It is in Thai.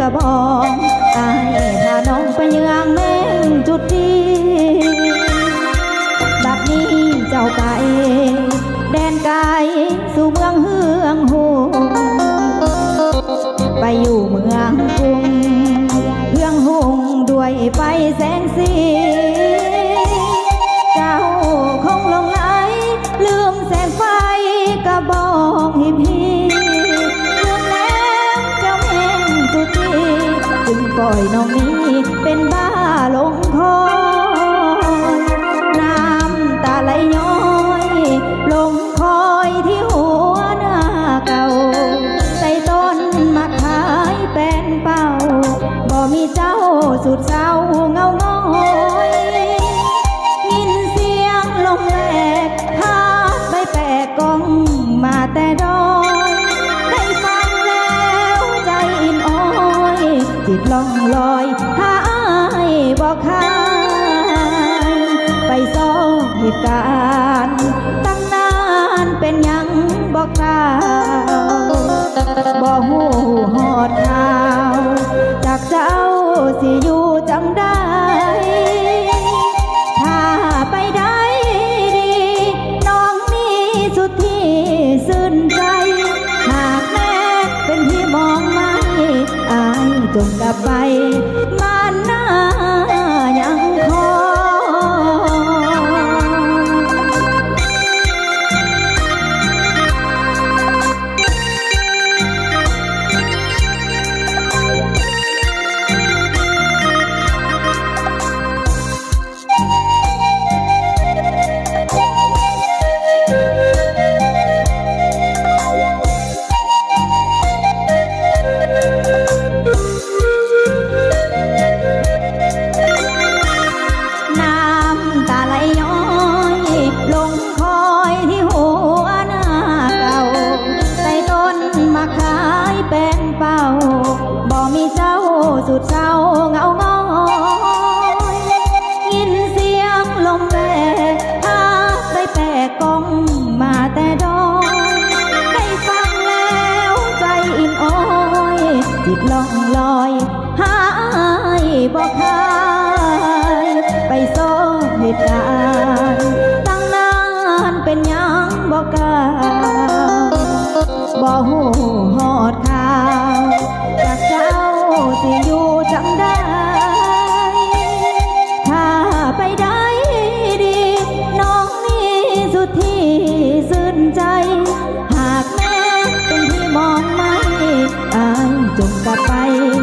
กระบองอ้ถ้าน้องไปเยืองแม่งจุดดีแบบนี้เจ้าไป แดนไก่สู่เมืองเฮืองหูไปอยู่เมืองกรุงเฮืองหงด้วยไฟแสงสี ปล่อยน้องนี้เป็นบ้าลงคอน้ำตาไหลย้อยลงคอยที่หัวหน้าเก่าใส่ต้นมาขายแฟนเป่าบ่มีเจ้าสุดเศร้าเงาเงา สิบล่องลอยถ้าอายบอกคายไปซ้อมเหตุการณ์ตั้งนานเป็นยังบอกกล่าวบอกหูหอดข่าวจากเจ้าสิอยู่จังได้ จงกลับไป ปะกองมาแต่ดอยได้ฟังแล้วใจอิ่มอ้อยจิตล่องลอยหายบอกคายไปโซ่เหตุการณ์ตั้งนานเป็นหยังบอกกล้าบ่หูหอ ไป